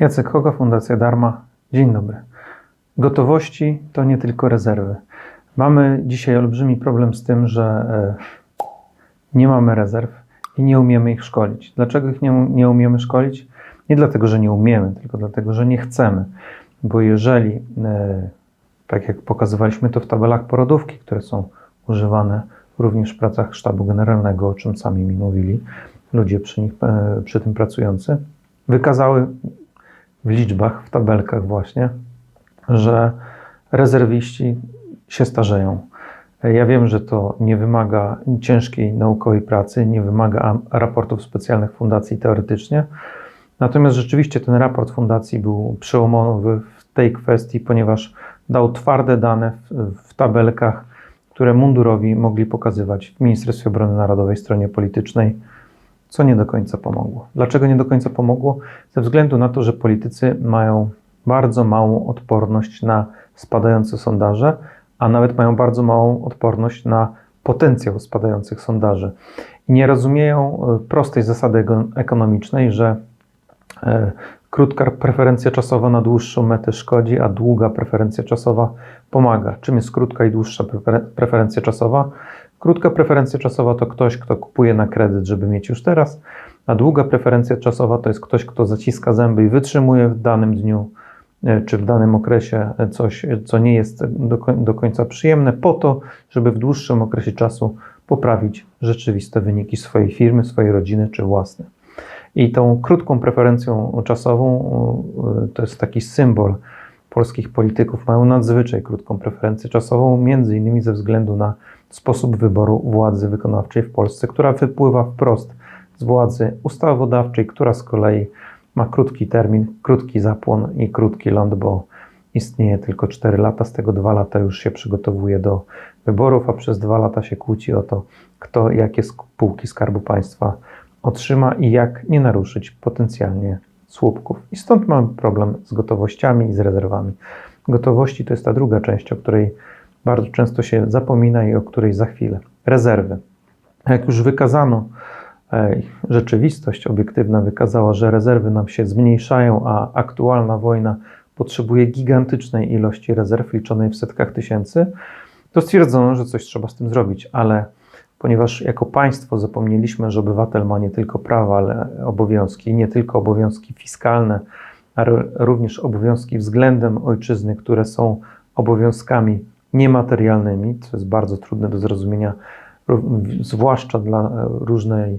Jacek Hoga, Fundacja Darma. Dzień dobry. Gotowości to nie tylko rezerwy. Mamy dzisiaj olbrzymi problem z tym, że e, nie mamy rezerw i nie umiemy ich szkolić. Dlaczego ich nie, nie umiemy szkolić? Nie dlatego, że nie umiemy, tylko dlatego, że nie chcemy. Bo jeżeli, e, tak jak pokazywaliśmy to w tabelach porodówki, które są używane również w pracach sztabu generalnego, o czym sami mi mówili, ludzie przy, nich, e, przy tym pracujący, wykazały w liczbach, w tabelkach właśnie, że rezerwiści się starzeją. Ja wiem, że to nie wymaga ciężkiej naukowej pracy, nie wymaga raportów specjalnych fundacji teoretycznie. Natomiast rzeczywiście ten raport fundacji był przełomowy w tej kwestii, ponieważ dał twarde dane w, w tabelkach, które mundurowi mogli pokazywać w Ministerstwie Obrony Narodowej, stronie politycznej, co nie do końca pomogło. Dlaczego nie do końca pomogło? Ze względu na to, że politycy mają bardzo małą odporność na spadające sondaże, a nawet mają bardzo małą odporność na potencjał spadających sondaży. I nie rozumieją e, prostej zasady ekonomicznej, że e, krótka preferencja czasowa na dłuższą metę szkodzi, a długa preferencja czasowa pomaga. Czym jest krótka i dłuższa preferencja czasowa? Krótka preferencja czasowa to ktoś, kto kupuje na kredyt, żeby mieć już teraz, a długa preferencja czasowa to jest ktoś, kto zaciska zęby i wytrzymuje w danym dniu e, czy w danym okresie coś, co nie jest do, końca przyjemne, po to, żeby w dłuższym okresie czasu poprawić rzeczywiste wyniki swojej firmy, swojej rodziny czy własne. I tą krótką preferencją czasową e, to jest taki symbol polskich polityków. Mają nadzwyczaj krótką preferencję czasową, między innymi ze względu na sposób wyboru władzy wykonawczej w Polsce, która wypływa wprost z władzy ustawodawczej, która z kolei ma krótki termin, krótki zapłon i krótki ląd, bo istnieje tylko 4 lata, z tego 2 lata już się przygotowuje do wyborów, a przez 2 lata się kłóci o to, kto jakie spółki Skarbu Państwa otrzyma i jak nie naruszyć potencjalnie słupków. I stąd mamy problem z gotowościami i z rezerwami. Gotowości to jest ta druga część, o której bardzo często się zapomina i o której za chwilę. Rezerwy. Jak już wykazano, e, rzeczywistość obiektywna wykazała, że rezerwy nam się zmniejszają, a aktualna wojna potrzebuje gigantycznej ilości rezerw liczonej w setkach tysięcy, to stwierdzono, że coś trzeba z tym zrobić, ale ponieważ jako państwo zapomnieliśmy, że obywatel ma nie tylko prawa, ale obowiązki, nie tylko obowiązki fiskalne, ale również obowiązki względem ojczyzny, które są obowiązkami niematerialnymi, co jest bardzo trudne do zrozumienia, zwłaszcza dla różnej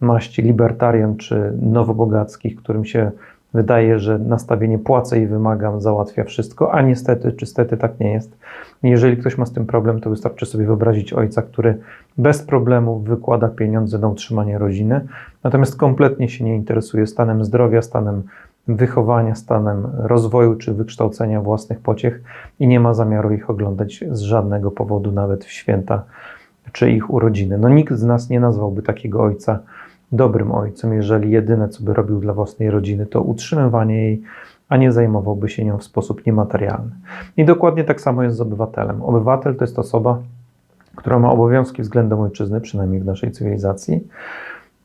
maści libertarian czy nowobogackich, którym się wydaje, że nastawienie płacę i wymagam załatwia wszystko, a niestety czy stety tak nie jest. Jeżeli ktoś ma z tym problem, to wystarczy sobie wyobrazić ojca, który bez problemu wykłada pieniądze na utrzymanie rodziny, natomiast kompletnie się nie interesuje stanem zdrowia, stanem wychowania, stanem rozwoju czy wykształcenia własnych pociech i nie ma zamiaru ich oglądać z żadnego powodu, nawet w święta czy ich urodziny. No nikt z nas nie nazwałby takiego ojca dobrym ojcem, jeżeli jedyne, co by robił dla własnej rodziny, to utrzymywanie jej, a nie zajmowałby się nią w sposób niematerialny. I dokładnie tak samo jest z obywatelem. Obywatel to jest osoba, która ma obowiązki względem ojczyzny, przynajmniej w naszej cywilizacji,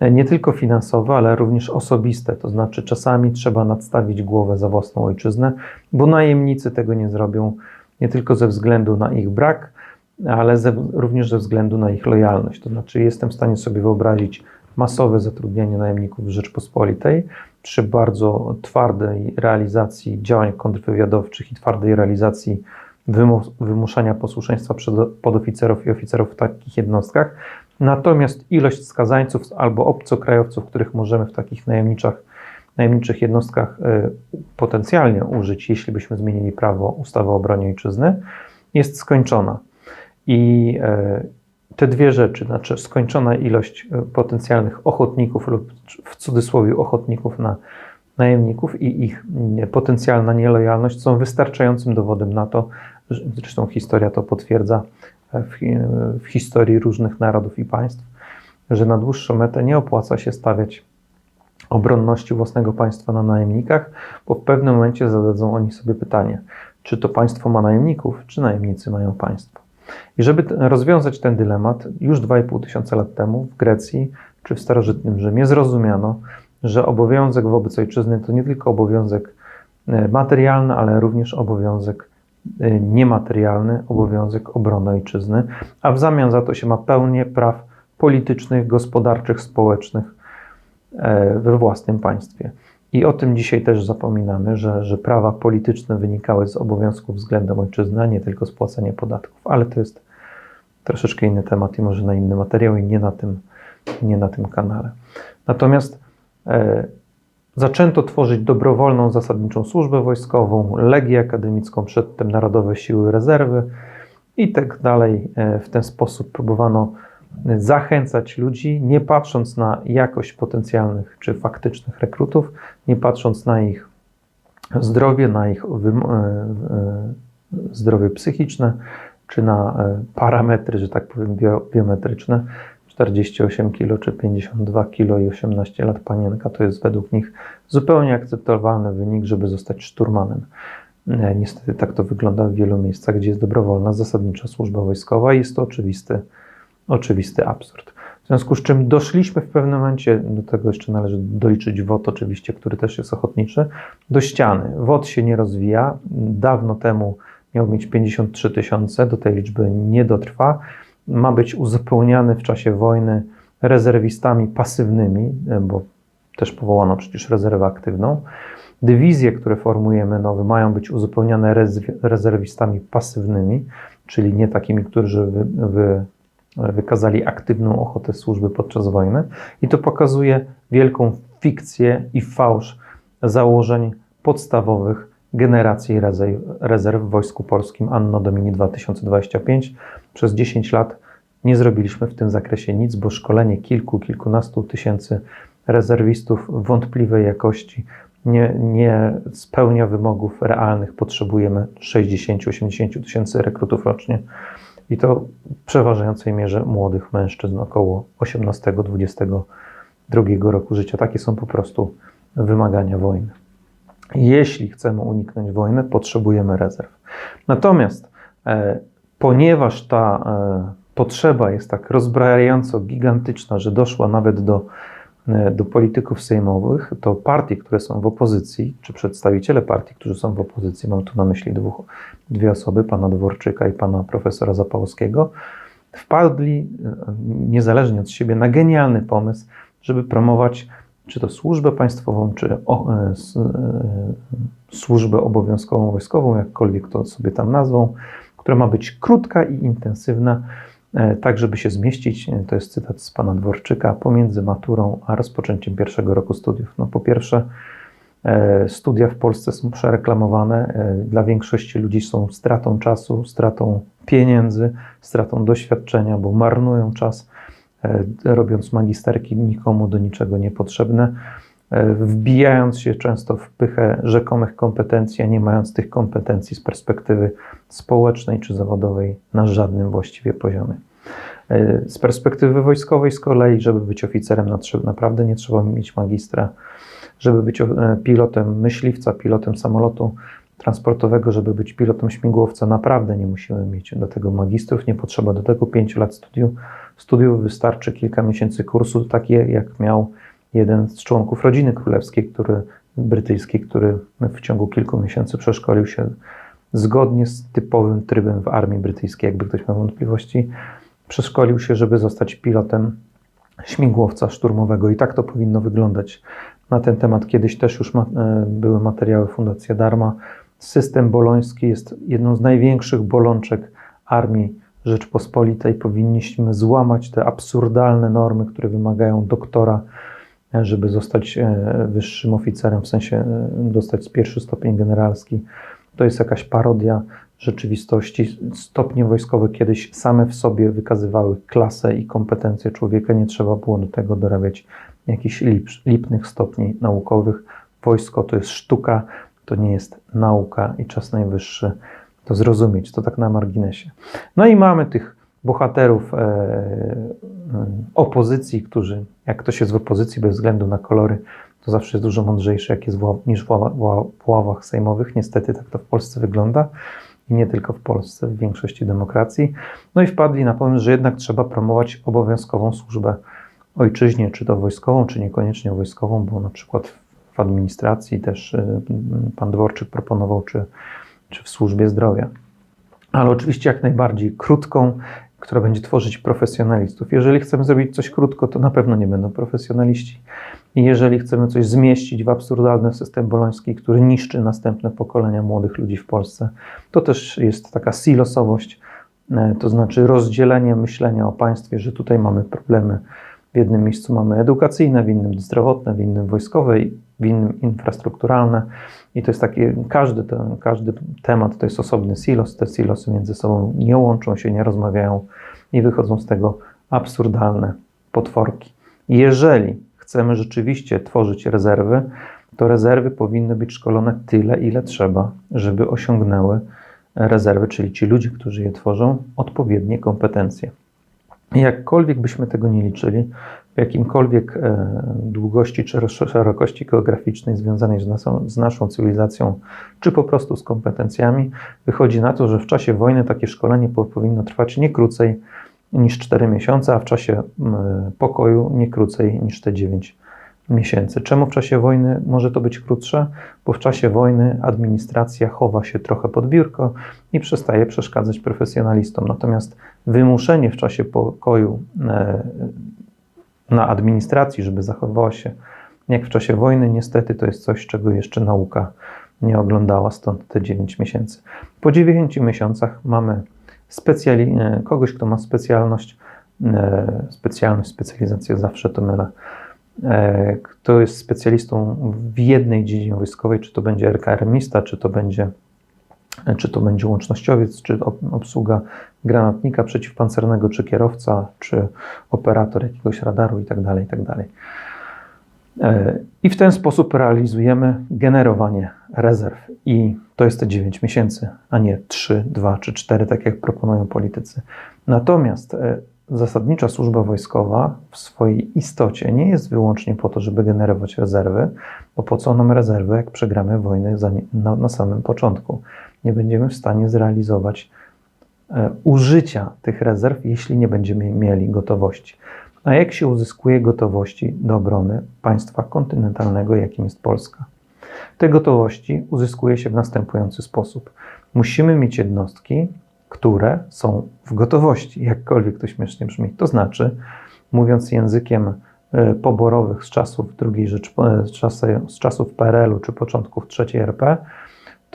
nie tylko finansowe, ale również osobiste. To znaczy, czasami trzeba nadstawić głowę za własną ojczyznę, bo najemnicy tego nie zrobią nie tylko ze względu na ich brak, ale ze, również ze względu na ich lojalność. To znaczy, jestem w stanie sobie wyobrazić masowe zatrudnianie najemników w Rzeczpospolitej przy bardzo twardej realizacji działań kontrwywiadowczych i twardej realizacji wymuszania posłuszeństwa podoficerów i oficerów w takich jednostkach. Natomiast ilość skazańców albo obcokrajowców, których możemy w takich najemniczych, najemniczych jednostkach y, potencjalnie użyć, jeśli byśmy zmienili prawo, ustawę o obronie ojczyzny, jest skończona. I y, te dwie rzeczy, znaczy skończona ilość y, potencjalnych ochotników lub w cudzysłowie ochotników na najemników i ich potencjalna nielojalność są wystarczającym dowodem na to, zresztą historia to potwierdza w, w historii różnych narodów i państw, że na dłuższą metę nie opłaca się stawiać obronności własnego państwa na najemnikach, bo w pewnym momencie zadadzą oni sobie pytanie, czy to państwo ma najemników, czy najemnicy mają państwo. I żeby rozwiązać ten dylemat, już 2,5 tysiąca lat temu w Grecji czy w starożytnym Rzymie zrozumiano, że obowiązek wobec ojczyzny to nie tylko obowiązek e, materialny, ale również obowiązek niematerialny, obowiązek obrony ojczyzny, a w zamian za to się ma pełnię praw politycznych, gospodarczych, społecznych e, we własnym państwie. I o tym dzisiaj też zapominamy, że, że prawa polityczne wynikały z obowiązków względem ojczyzny, a nie tylko z płacenia podatków. Ale to jest troszeczkę inny temat i może na inny materiał i nie na tym, nie na tym kanale. Natomiast e, zaczęto tworzyć dobrowolną zasadniczą służbę wojskową, legię akademicką, przedtem Narodowe Siły Rezerwy i tak dalej. E, w ten sposób próbowano zachęcać ludzi, nie patrząc na jakość potencjalnych czy faktycznych rekrutów, nie patrząc na ich zdrowie, na ich e, e, zdrowie psychiczne, czy na parametry, że tak powiem, biometryczne. 48 kg czy 52 kg i 18 lat panienka to jest według nich zupełnie akceptowalny wynik, żeby zostać szturmanem. Niestety tak to wygląda w wielu miejscach, gdzie jest dobrowolna, zasadnicza służba wojskowa i jest to oczywisty oczywisty absurd. W związku z czym doszliśmy w pewnym momencie, do tego jeszcze należy doliczyć WOT oczywiście, który też jest ochotniczy, do ściany. WOT się nie rozwija. Dawno temu miał mieć 53 tysiące, do tej liczby nie dotrwa. Ma być uzupełniany w czasie wojny rezerwistami pasywnymi, bo też powołano przecież rezerwę aktywną. Dywizje, które formujemy nowe, mają być uzupełniane rezerwistami pasywnymi, czyli nie takimi, którzy wy, wy, wykazali aktywną ochotę służby podczas wojny i to pokazuje wielką fikcję i fałsz założeń podstawowych generacji rezerw, w Wojsku Polskim Anno Domini 2025. Przez 10 lat nie zrobiliśmy w tym zakresie nic, bo szkolenie kilku, kilkunastu tysięcy rezerwistów wątpliwej jakości nie, nie spełnia wymogów realnych. Potrzebujemy 60-80 tysięcy rekrutów rocznie i to w przeważającej mierze młodych mężczyzn, około 18-22 roku życia. Takie są po prostu wymagania wojny. Jeśli chcemy uniknąć wojny, potrzebujemy rezerw. Natomiast e, ponieważ ta e, potrzeba jest tak rozbrajająco gigantyczna, że doszła nawet do E, do polityków sejmowych, to partie, które są w opozycji, czy przedstawiciele partii, którzy są w opozycji, mam tu na myśli dwóch, dwie osoby, pana Dworczyka i pana profesora Zapałowskiego, wpadli e, niezależnie od siebie na genialny pomysł, żeby promować czy to służbę państwową, czy o, e, s, e, służbę obowiązkową wojskową, jakkolwiek to sobie tam nazwą, która ma być krótka i intensywna, E, tak żeby się zmieścić, to jest cytat z pana Dworczyka, pomiędzy maturą a rozpoczęciem pierwszego roku studiów. No po pierwsze, studia w Polsce są przereklamowane, dla większości ludzi są stratą czasu, stratą pieniędzy, stratą doświadczenia, bo marnują czas robiąc magisterki nikomu do niczego niepotrzebne, wbijając się często w pychę rzekomych kompetencji, a nie mając tych kompetencji z perspektywy społecznej czy zawodowej na żadnym właściwie poziomie. E, z perspektywy wojskowej z kolei, żeby być oficerem, naprawdę nie trzeba mieć magistra. Żeby być e, pilotem myśliwca, pilotem samolotu transportowego, żeby być pilotem śmigłowca, naprawdę nie musimy mieć do tego magistrów, nie potrzeba do tego pięciu lat studiów. Studiów wystarczy kilka miesięcy kursu, takie jak miał jeden z członków rodziny królewskiej, który, brytyjskiej, który w ciągu kilku miesięcy przeszkolił się zgodnie z typowym trybem w armii brytyjskiej, jakby ktoś miał wątpliwości, przeszkolił się, żeby zostać pilotem śmigłowca szturmowego. I tak to powinno wyglądać. Na ten temat kiedyś też już ma, e, były materiały Fundacja Darma. System boloński jest jedną z największych bolączek armii Rzeczpospolitej. Powinniśmy złamać te absurdalne normy, które wymagają doktora, e, żeby zostać e, wyższym oficerem, w sensie dostać pierwszy stopień generalski. To jest jakaś parodia rzeczywistości. Stopnie wojskowe kiedyś same w sobie wykazywały klasę i kompetencje człowieka. Nie trzeba było do tego dorabiać jakichś lip, lipnych stopni naukowych. Wojsko to jest sztuka, to nie jest nauka i czas najwyższy to zrozumieć. To tak na marginesie. No i mamy tych bohaterów e, e, opozycji, którzy, jak ktoś jest w opozycji bez względu na kolory, to zawsze jest dużo mądrzejszy jak jest w, niż w, w, w ławach sejmowych. Niestety tak to w Polsce wygląda i nie tylko w Polsce, w większości demokracji. No i wpadli na pomysł, że jednak trzeba promować obowiązkową służbę ojczyźnie, czy to wojskową, czy niekoniecznie wojskową, bo na przykład w administracji też y, pan Dworczyk proponował, czy, czy w służbie zdrowia. Ale oczywiście jak najbardziej krótką, która będzie tworzyć profesjonalistów. Jeżeli chcemy zrobić coś krótko, to na pewno nie będą profesjonaliści. I jeżeli chcemy coś zmieścić w absurdalny system boloński, który niszczy następne pokolenia młodych ludzi w Polsce, to też jest taka silosowość, e, to znaczy rozdzielenie myślenia o państwie, że tutaj mamy problemy. W jednym miejscu mamy edukacyjne, w innym zdrowotne, w innym wojskowe, innym infrastrukturalne. I to jest takie, każdy, ten, każdy temat to jest osobny silos. Te silosy między sobą nie łączą się, nie rozmawiają i wychodzą z tego absurdalne potworki. Jeżeli chcemy rzeczywiście tworzyć rezerwy, to rezerwy powinny być szkolone tyle, ile trzeba, żeby osiągnęły rezerwy, czyli ci ludzie, którzy je tworzą, odpowiednie kompetencje. Jakkolwiek byśmy tego nie liczyli, w jakimkolwiek e, długości czy szerokości geograficznej związanej z naszą, z naszą cywilizacją, czy po prostu z kompetencjami, wychodzi na to, że w czasie wojny takie szkolenie powinno trwać nie krócej niż 4 miesiące, a w czasie pokoju nie krócej niż te 9 miesięcy. Czemu w czasie wojny może to być krótsze? Bo w czasie wojny administracja chowa się trochę pod biurko i przestaje przeszkadzać profesjonalistom. Natomiast wymuszenie w czasie pokoju e, na administracji, żeby zachowała się jak w czasie wojny, niestety to jest coś, czego jeszcze nauka nie oglądała, stąd te 9 miesięcy. Po 9 miesiącach mamy specjali- e, kogoś, kto ma specjalność, e, specjalność, specjalizację, zawsze to mylę, e, kto jest specjalistą w jednej dziedzinie wojskowej, czy to będzie RKR-mista, czy to będzie czy to będzie łącznościowiec, czy obsługa granatnika przeciwpancernego, czy kierowca, czy operator jakiegoś radaru itd. Tak itd. Tak I w ten sposób realizujemy generowanie rezerw. I to jest te 9 miesięcy, a nie 3, 2 czy 4, tak jak proponują politycy. Natomiast e, zasadnicza służba wojskowa w swojej istocie nie jest wyłącznie po to, żeby generować rezerwy, bo po co nam rezerwy, jak przegramy wojnę na, na samym początku? Nie będziemy w stanie zrealizować e, użycia tych rezerw, jeśli nie będziemy mieli gotowości. A jak się uzyskuje gotowości do obrony państwa kontynentalnego, jakim jest Polska? Te gotowości uzyskuje się w następujący sposób. Musimy mieć jednostki, które są w gotowości, jakkolwiek to śmiesznie brzmi. To znaczy, mówiąc językiem e, poborowych z czasów II Rzecz, e, z czasów PRL-u czy początków III RP,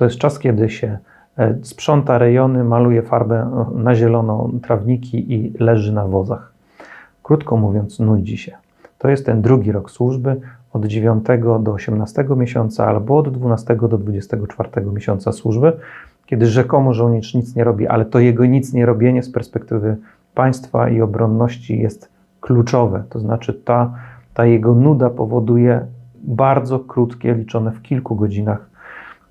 to jest czas, kiedy się e, sprząta rejony, maluje farbę na zielono trawniki i leży na wozach. Krótko mówiąc, nudzi się. To jest ten drugi rok służby, od 9 do 18 miesiąca albo od 12 do 24 miesiąca służby, kiedy rzekomo żołnierz nic nie robi, ale to jego nic nie robienie z perspektywy państwa i obronności jest kluczowe. To znaczy ta, ta jego nuda powoduje bardzo krótkie, liczone w kilku godzinach,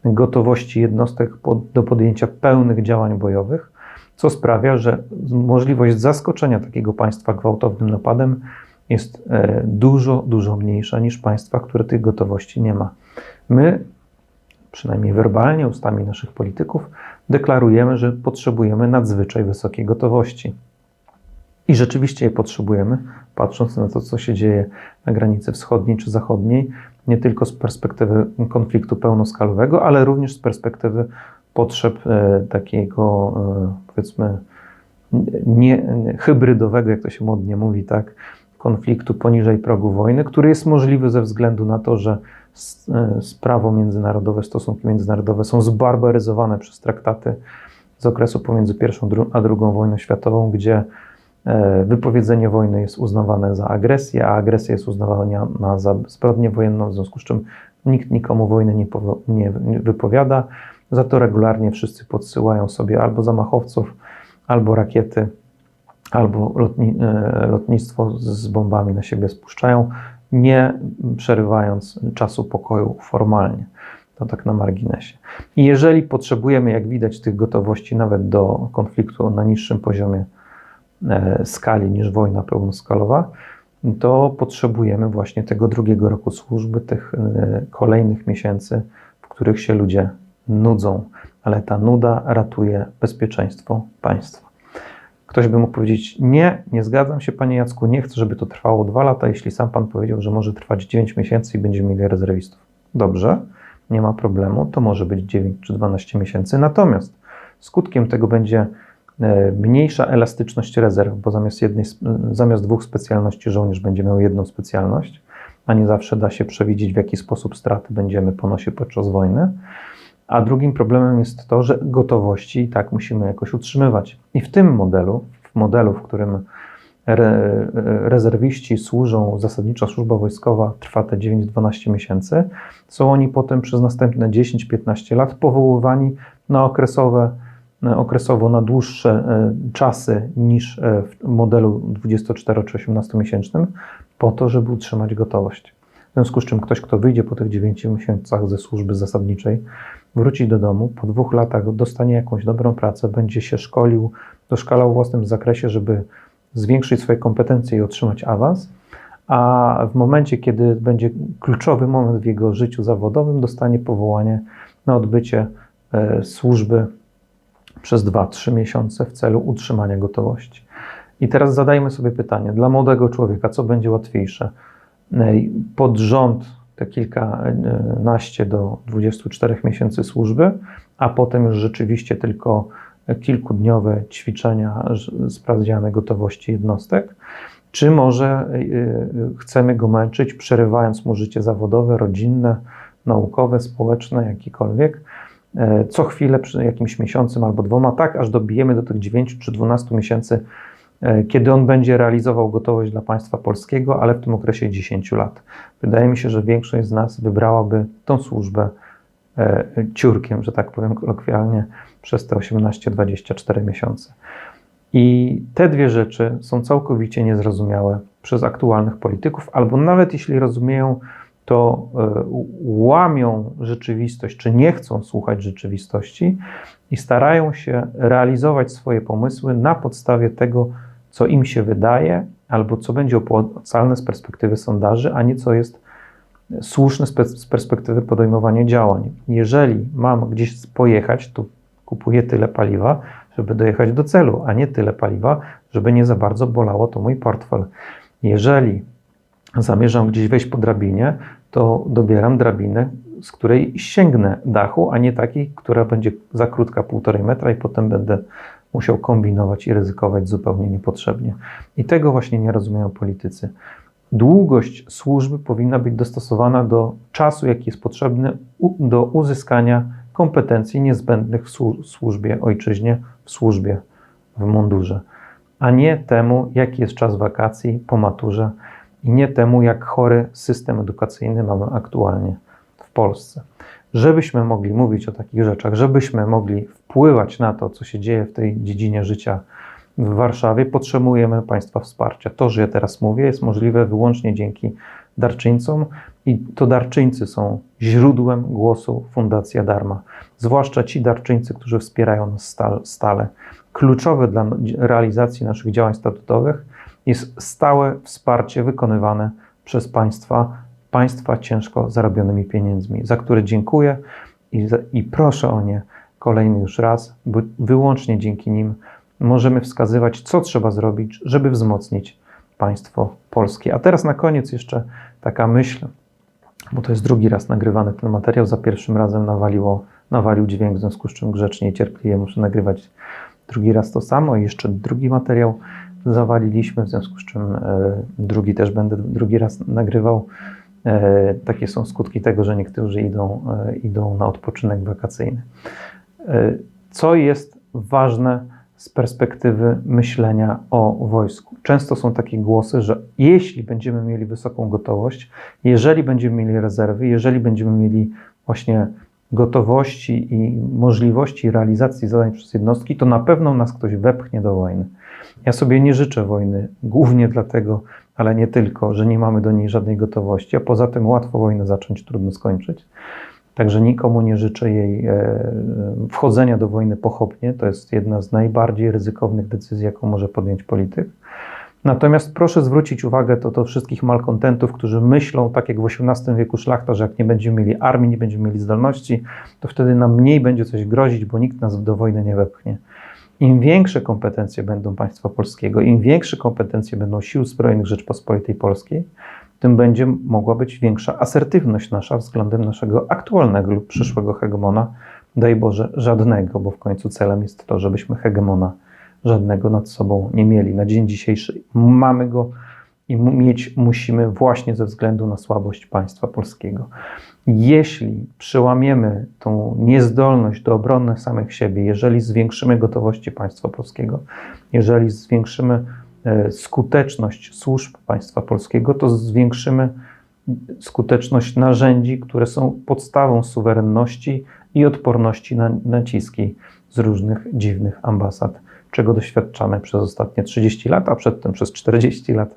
gotowości jednostek pod, do podjęcia pełnych działań bojowych, co sprawia, że możliwość zaskoczenia takiego państwa gwałtownym napadem jest e, dużo, dużo mniejsza niż państwa, które tych gotowości nie ma. My, przynajmniej werbalnie, ustami naszych polityków, deklarujemy, że potrzebujemy nadzwyczaj wysokiej gotowości. I rzeczywiście je potrzebujemy, patrząc na to, co się dzieje na granicy wschodniej czy zachodniej, nie tylko z perspektywy konfliktu pełnoskalowego, ale również z perspektywy potrzeb e, takiego, e, powiedzmy, nie, hybrydowego, jak to się modnie mówi, tak, konfliktu poniżej progu wojny, który jest możliwy ze względu na to, że sprawo międzynarodowe, stosunki międzynarodowe są zbarbaryzowane przez traktaty z okresu pomiędzy pierwszą a drugą wojną światową, gdzie e, wypowiedzenie wojny jest uznawane za agresję, a agresja jest uznawana za zbrodnię wojenną, w związku z czym nikt nikomu wojny nie, nie wypowiada. Za to regularnie wszyscy podsyłają sobie albo zamachowców, albo rakiety albo lotni, e, lotnictwo z bombami na siebie spuszczają, nie przerywając czasu pokoju formalnie. To tak na marginesie. I jeżeli potrzebujemy, jak widać, tych gotowości nawet do konfliktu na niższym poziomie e, skali niż wojna pełnoskalowa, to potrzebujemy właśnie tego drugiego roku służby, tych e, kolejnych miesięcy, w których się ludzie nudzą, ale ta nuda ratuje bezpieczeństwo państwa. Ktoś by mógł powiedzieć: Nie, nie zgadzam się, panie Jacku, nie chcę, żeby to trwało dwa lata, jeśli sam pan powiedział, że może trwać 9 miesięcy i będziemy mieli rezerwistów. Dobrze, nie ma problemu, to może być 9 czy 12 miesięcy. Natomiast skutkiem tego będzie e, mniejsza elastyczność rezerw, bo zamiast, jednej, zamiast dwóch specjalności żołnierz będzie miał jedną specjalność, a nie zawsze da się przewidzieć, w jaki sposób straty będziemy ponosić podczas wojny. A drugim problemem jest to, że gotowości i tak musimy jakoś utrzymywać. I w tym modelu, w modelu, w którym re, rezerwiści służą, zasadniczo służba wojskowa trwa te 9-12 miesięcy, są oni potem przez następne 10-15 lat powoływani na okresowe, okresowo na dłuższe e, czasy niż e, w modelu 24 czy 18 miesięcznym, po to, żeby utrzymać gotowość. W związku z czym ktoś, kto wyjdzie po tych 9 miesiącach ze służby zasadniczej, wróci do domu, po dwóch latach dostanie jakąś dobrą pracę, będzie się szkolił, doszkalał w własnym zakresie, żeby zwiększyć swoje kompetencje i otrzymać awans, a w momencie, kiedy będzie kluczowy moment w jego życiu zawodowym, dostanie powołanie na odbycie e, służby przez 2-3 miesiące w celu utrzymania gotowości. I teraz zadajmy sobie pytanie, dla młodego człowieka, co będzie łatwiejsze? E, pod rząd te kilkanaście do 24 miesięcy służby, a potem już rzeczywiście tylko kilkudniowe ćwiczenia sprawdziane gotowości jednostek, czy może y, chcemy go męczyć, przerywając mu życie zawodowe, rodzinne, naukowe, społeczne, jakikolwiek, e, co chwilę, przy jakimś miesiącem albo dwoma, tak aż dobijemy do tych 9 czy 12 miesięcy, e, kiedy on będzie realizował gotowość dla państwa polskiego, ale w tym okresie 10 lat. Wydaje mi się, że większość z nas wybrałaby tą służbę e, ciurkiem, że tak powiem kolokwialnie, przez te 18-24 miesiące. I te dwie rzeczy są całkowicie niezrozumiałe przez aktualnych polityków, albo nawet jeśli rozumieją, to e, łamią rzeczywistość, czy nie chcą słuchać rzeczywistości i starają się realizować swoje pomysły na podstawie tego, co im się wydaje, albo co będzie opłacalne z perspektywy sondaży, a nie co jest słuszne z perspektywy podejmowania działań. Jeżeli mam gdzieś pojechać, to kupuję tyle paliwa, żeby dojechać do celu, a nie tyle paliwa, żeby nie za bardzo bolało to mój portfel. Jeżeli zamierzam gdzieś wejść po drabinie, to dobieram drabinę, z której sięgnę dachu, a nie takiej, która będzie za krótka, półtorej metra i potem będę musiał kombinować i ryzykować zupełnie niepotrzebnie. I tego właśnie nie rozumieją politycy. Długość służby powinna być dostosowana do czasu, jaki jest potrzebny do uzyskania kompetencji niezbędnych w służbie ojczyźnie, w służbie w mundurze, a nie temu, jaki jest czas wakacji po maturze i nie temu, jak chory system edukacyjny mamy aktualnie w Polsce. Żebyśmy mogli mówić o takich rzeczach, żebyśmy mogli wpływać na to, co się dzieje w tej dziedzinie życia w Warszawie, potrzebujemy Państwa wsparcia. To, że ja teraz mówię, jest możliwe wyłącznie dzięki darczyńcom i to darczyńcy są źródłem głosu Fundacja Darma. Zwłaszcza ci darczyńcy, którzy wspierają nas stale. Kluczowe dla realizacji naszych działań statutowych jest stałe wsparcie wykonywane przez państwa, państwa ciężko zarobionymi pieniędzmi, za które dziękuję i, i proszę o nie kolejny już raz, bo wyłącznie dzięki nim możemy wskazywać, co trzeba zrobić, żeby wzmocnić państwo polskie. A teraz na koniec jeszcze taka myśl, bo to jest drugi raz nagrywany ten materiał. Za pierwszym razem nawaliło, nawalił dźwięk, w związku z czym grzecznie i cierpliwie muszę nagrywać drugi raz to samo. I jeszcze drugi materiał zawaliliśmy, w związku z czym e, drugi też będę drugi raz nagrywał. E, takie są skutki tego, że niektórzy idą, e, idą na odpoczynek wakacyjny. Co jest ważne z perspektywy myślenia o wojsku? Często są takie głosy, że jeśli będziemy mieli wysoką gotowość, jeżeli będziemy mieli rezerwy, jeżeli będziemy mieli właśnie gotowości i możliwości realizacji zadań przez jednostki, to na pewno nas ktoś wepchnie do wojny. Ja sobie nie życzę wojny, głównie dlatego, ale nie tylko, że nie mamy do niej żadnej gotowości, a poza tym łatwo wojnę zacząć, trudno skończyć. Także nikomu nie życzę jej e, wchodzenia do wojny pochopnie. To jest jedna z najbardziej ryzykownych decyzji, jaką może podjąć polityk. Natomiast proszę zwrócić uwagę to do wszystkich malkontentów, którzy myślą, tak jak w XVIII wieku szlachta, że jak nie będziemy mieli armii, nie będziemy mieli zdolności, to wtedy nam mniej będzie coś grozić, bo nikt nas do wojny nie wepchnie. Im większe kompetencje będą państwa polskiego, im większe kompetencje będą sił zbrojnych Rzeczpospolitej Polskiej, tym będzie mogła być większa asertywność nasza względem naszego aktualnego lub przyszłego hegemona. Daj Boże, żadnego, bo w końcu celem jest to, żebyśmy hegemona żadnego nad sobą nie mieli. Na dzień dzisiejszy mamy go i mieć musimy właśnie ze względu na słabość państwa polskiego. Jeśli przełamiemy tą niezdolność do obrony samych siebie, jeżeli zwiększymy gotowości państwa polskiego, jeżeli zwiększymy e, skuteczność służb państwa polskiego, to zwiększymy skuteczność narzędzi, które są podstawą suwerenności i odporności na naciski z różnych dziwnych ambasad, czego doświadczamy przez ostatnie 30 lat, a przedtem przez 40 lat.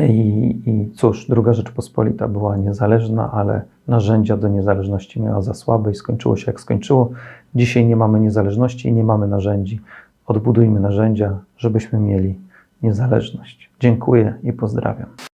I, I cóż, druga Rzeczpospolita była niezależna, ale narzędzia do niezależności miała za słabe i skończyło się jak skończyło. Dzisiaj nie mamy niezależności i nie mamy narzędzi. Odbudujmy narzędzia, żebyśmy mieli niezależność. Dziękuję i pozdrawiam.